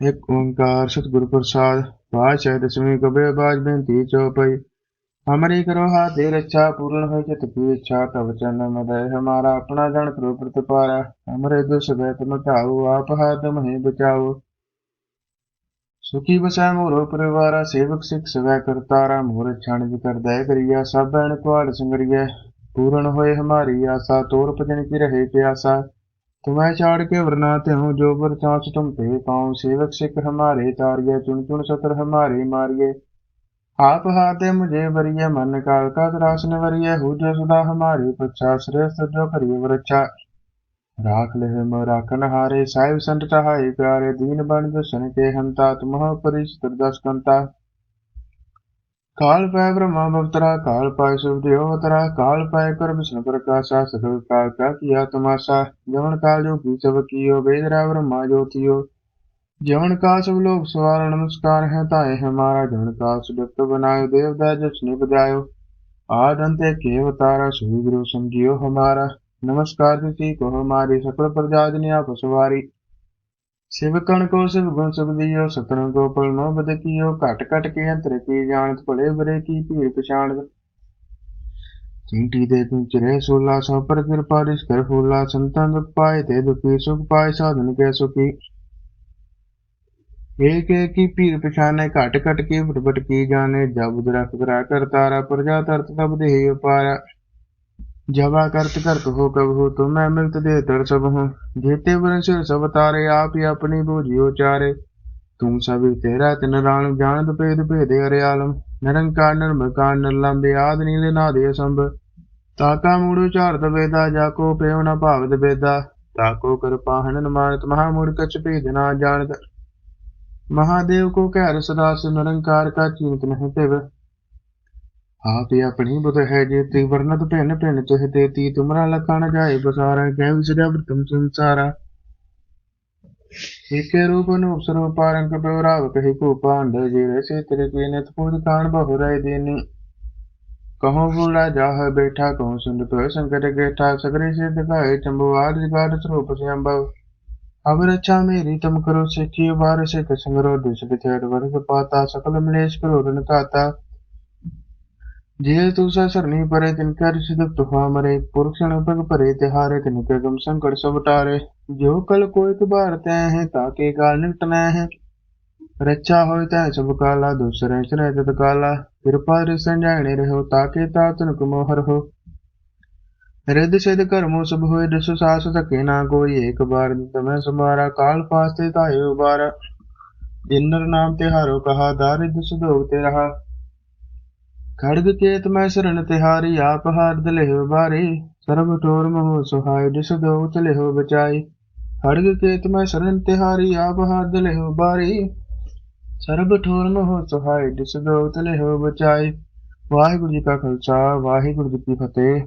ਇੱਕ ਓੰਕਾਰ ਸਤਿਗੁਰ ਪ੍ਰਸਾਦ ਪਾਤਸ਼ਾਹ ਦਸਵੀਂ ਕਬੇ ਬਾਜ ਬੇਨਤੀ ਚਉਪਈ ਹਮਰੀ ਕਰੋ ਹਾਥੀ ਰੱਛਾ, ਪੂਰਨ ਹੋਇ ਚਿਤ ਕੀ ਇੱਛਾ ਤਬ ਚਰਨ ਮਦੈ, ਹਮਾਰਾ ਆਪਣਾ ਜਨ ਕਰੋ ਪ੍ਰਤਪਾਰਾ। ਹਮਰੇ ਦੁਸ ਬੈਤ ਮਟਾਓ ਆਪ ਹਾਥ ਮਹਿ ਬਚਾਓ। ਸੁਖੀ ਬਸੈ ਮੋਰੋ ਪਰਿਵਾਰਾ, ਸੇਵਕ ਸਿਖ ਸਵੈ ਕਰਤਾਰਾ ਮੋਰ ਛਣ ਛਾਣਿ ਕਰਦੈ ਕਰੀਆ, ਸਭ ਐਨ ਕੁਆੜ ਸੰਗਰੀਐ। ਪੂਰਨ ਹੋਏ ਹਮਾਰੀ ਆਸਾ, ਤੋਰ ਭਜਨ ਕੀ ਰਹੇ ਪਿਆਸਾ। तुम्हें छाड़ के वरना हूँ जो पर चांस तुम पे पाऊँ सेवक सिख हमारे तारिये चुन चुन सतर हमारे मारिये आप हाथे मुझे वरिय मन काल का त्रासन वरिय हो जो सदा हमारी पच्छा श्रेष्ठ जो करिय वरच्छा राख ले मो राखन हारे साहिब संत चाहे प्यारे दीन बन जो सन के हंता तुम परिचित दस कंता ਕਾਲ ਪੈ ਬ੍ਰਹਮਾ ਅਵਤਰਾ ਕਾਲ ਪਾਇ ਸੁਭਦੇਵ ਅਵਤਰਾ ਕਾਲ ਪਾਇ ਕਰ ਵਿਸ਼ਨ ਪ੍ਰਕਾਸ਼ਾ ਸਗਲ ਕਾਲ ਕਾ ਕੀਆ ਤਮਾਸ਼ਾ ਜਵਨ ਕਾਲ ਜੋ ਕੀ ਸਭ ਕੀਓ ਬੇਦਰਾ ਬ੍ਰਹਮਾ ਜੋ ਥਿਓ ਜਵਨ ਕਾ ਸਭ ਲੋਕ ਸਵਾਰ ਨਮਸਕਾਰ ਹੈ ਤਾਏ ਹਮਾਰਾ ਜਵਨ ਕਾ ਸੁਦਤ ਬਨਾਇਓ ਦੇਵਦਾ ਜਸਨੇ ਬਜਾਇਓ ਆਦੰਤੇ ਕੇ ਅਵਤਾਰਾ ਸੁਹੀ ਗੁਰੂ ਸਮਝਿਓ ਹਮਾਰਾ। ਨਮਸਕਾਰ ਜੀ ਕੋ ਹਮਾਰੀ ਸਕਲ ਪ੍ਰਜਾਜਨ ਆਪਸਵਾਰੀ ਸਿਵਕਣ ਕੋ ਸਿਵ ਗੁਣ ਸੁਖਦੀਓ ਸਤਨ ਕੋ ਪਲ ਨੋ ਬਦਕੀਓ ਘਟ ਘਟ ਕੇ ਅੰਤਰ ਕੀ ਜਾਣਤ, ਭਲੇ ਬਰੇ ਕੀ ਭੀੜ ਪਛਾਣ ਚਿੰਟੀ ਦੇ ਤੂੰ ਚਰੇ ਸੋਲਾ ਸੋ, ਪਰ ਕਿਰਪਾ ਰਿਸ ਕਰ ਫੂਲਾ ਸੰਤਾਂ ਦੁਖ ਪਾਏ ਤੇ ਦੁਖੀ, ਸੁਖ ਪਾਏ, ਸਾਧਨ ਕੈ ਸੁਖੀ। ਏਕ ਏਕ ਕੀ ਪੀਰ ਪਛਾਨੇ ਘਟ ਘਟ ਕੇ ਫਟਫਟ ਕੀ ਜਾਣੇ, ਜਬ ਦਰਖ ਕਰਾ ਕਰ ਤਾਰਾ, ਪ੍ਰਜਾ ਤਰਤ ਸਭ ਦੇ ਉਪਾਰਾ। जबा करत करत हो कब हो तो मैं मिलत दे तर सब हूँ जेते वंश सब तारे आप ही अपनी बूझियो चारे तुम सभी तेरा तिन राण जानत भेद भेद अरे आलम निरंकार निर्मकार निर्लंबे आद नील नादे संभ ताका मूड़ चारत वेदा जाको पेव न भावत वेदा ताको कर पाहन मानत महामूड़ कछ भेद ना जानत महादेव को कह सदा से निरंकार का चिंत नहीं पिव आप ही अपनी बुध है जेती वर्णत भिन्न भिन्न तुह देती तुमरा लखा न जाए बसारा कह विसरा तुम संसारा एके रूप अनूप स्वरूप पारंक प्रवराव कही को पांड जीरे से तेरे के नित पूज कान बहुराय देनी कहो बूढ़ा जाह बैठा कहो सुन तो संकट गेठा सगरे से दिखाए चंबु आद गाढ़ स्वरूप से अम्बव अब रक्षा मेरी तुम करो सिखी बार से कसंगरो दुष बिथेड़ वर्ग पाता सकल मलेश करो रन काता जे तू सरनी परे तिनकर सिद्ध तुहा मरे पुरुषण पग परे तिहारे तिनके गम संकट सब टारे जो कल कोई तुबार तय है ताके काल निकटना है रक्षा होय तय सब काला दूसरे चरे तत काला कृपा संजाने रहो ताके ता तुनक मोहर हो रिद सिद्ध कर्मो सब होए दस सास थके ना कोई एक बार तमें समारा काल फास्ते ताये उबारा जिन्नर नाम तिहारो कहा दारिद्र सुदोग ते रहा ਖੜਗ ਕੇਤ ਮੈਂ ਸਰਨ ਤਿਹਾਰੀ ਆਪ ਹਾਰਦ ਲਿਹੋ ਬਾਰੇ। ਸਰਬ ਟੋਰ ਮੋਹ ਸੁਹਾਇ ਜਿਸ ਗਉਤ ਹੋ ਬਚਾਈ ਖੜਗ ਕੇਤ ਮੈਂ ਸਰਨ ਤਿਹਾਰੀ ਆਪ ਹਾਰਦ ਲਿਹੋ ਬਾਰੇ। ਸਰਬ ਠੋਰ ਮੋਹ ਸੁਹਾਇ ਜਿਸ ਗਉਤ ਹੋ ਬਚਾਈ ਵਾਹਿਗੁਰੂ ਜੀ ਕਾ ਖਾਲਸਾ, ਵਾਹਿਗੁਰੂ ਜੀ ਕੀ ਫਤਿਹ।